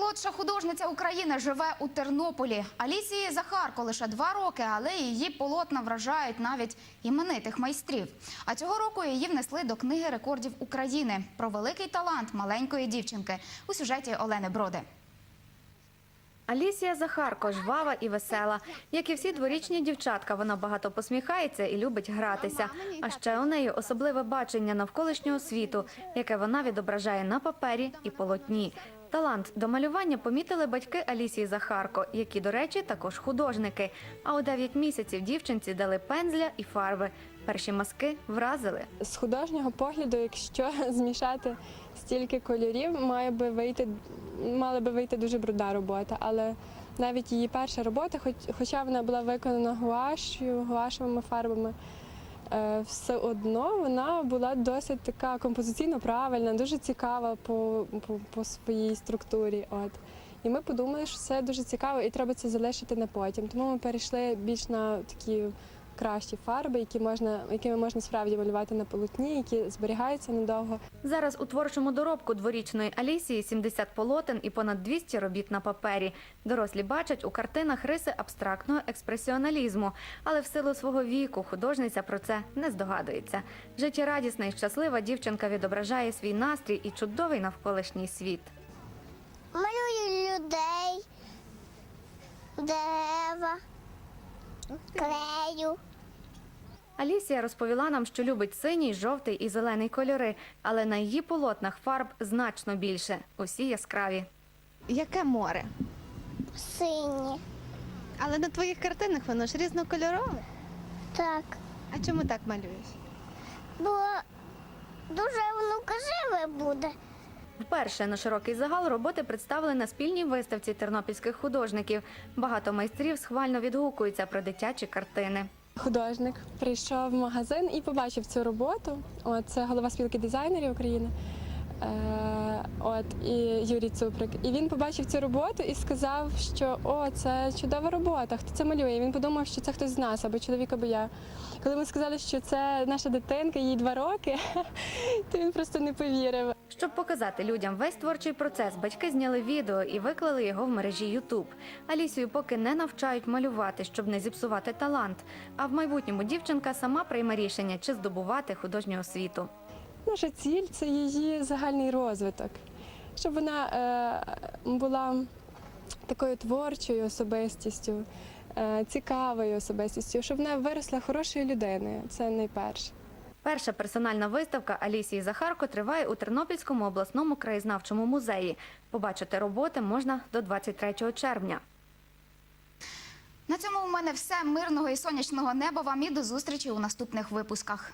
Наймолодша художниця України живе у Тернополі. Алісії Захарко лише два роки, але її полотна вражають навіть іменитих майстрів. А цього року її внесли до книги рекордів України про великий талант маленької дівчинки у сюжеті Олени Броди. Алісія Захарко жвава і весела. Як і всі дворічні дівчатка, вона багато посміхається і любить гратися. А ще у неї особливе бачення навколишнього світу, яке вона відображає на папері і полотні. Талант до малювання помітили батьки Алісії Захарко, які, до речі, також художники. А у 9 місяців дівчинці дали пензля і фарби. Перші маски вразили. З художнього погляду, якщо змішати стільки кольорів, має би вийти, мала би вийти дуже брудна робота. Але навіть її перша робота, хоч, хоча вона була виконана гуашю, гуашевими фарбами, все одно вона була досить така композиційно правильна, дуже цікава по, по, по своїй структурі. От. І ми подумали, що це дуже цікаво і треба це залишити на потім. Тому ми перейшли більш на такі кращі фарби, які можна, якими можна справді малювати на полотні, які зберігаються надовго. Зараз у творчому доробку дворічної Алісії 70 полотен і понад 200 робіт на папері. Дорослі бачать у картинах риси абстрактного експресіоналізму, але в силу свого віку художниця про це не здогадується. Життєрадісна і щаслива дівчинка відображає свій настрій і чудовий навколишній світ. Малюю людей, дерева, клею. Алісія розповіла нам, що любить синій, жовтий і зелений кольори, але на її полотнах фарб значно більше. Усі яскраві. Яке море? Сині. Але на твоїх картинах воно ж різнокольорове. Так. А чому так малюєш? Бо дуже воно красиве буде. Вперше на широкий загал роботи представили на спільній виставці тернопільських художників. Багато майстрів схвально відгукуються про дитячі картини. Художник прийшов в магазин і побачив цю роботу. От це голова спілки дизайнерів України. Е, от і Юрій Цуприк. І він побачив цю роботу і сказав, що о, це чудова робота. Хто це малює? І він подумав, що це хтось з нас, або чоловік, або я. Коли ми сказали, що це наша дитинка, їй два роки, то він просто не повірив. Щоб показати людям весь творчий процес, батьки зняли відео і виклали його в мережі YouTube. Алісію поки не навчають малювати, щоб не зіпсувати талант. А в майбутньому дівчинка сама прийме рішення, чи здобувати художню освіту. Наша ціль це її загальний розвиток, щоб вона е, була такою творчою особистістю, е, цікавою особистістю, щоб вона виросла хорошою людиною. Це найперше. Перша персональна виставка Алісії Захарко триває у Тернопільському обласному краєзнавчому музеї. Побачити роботи можна до 23 червня. На цьому у мене все мирного і сонячного неба вам і до зустрічі у наступних випусках.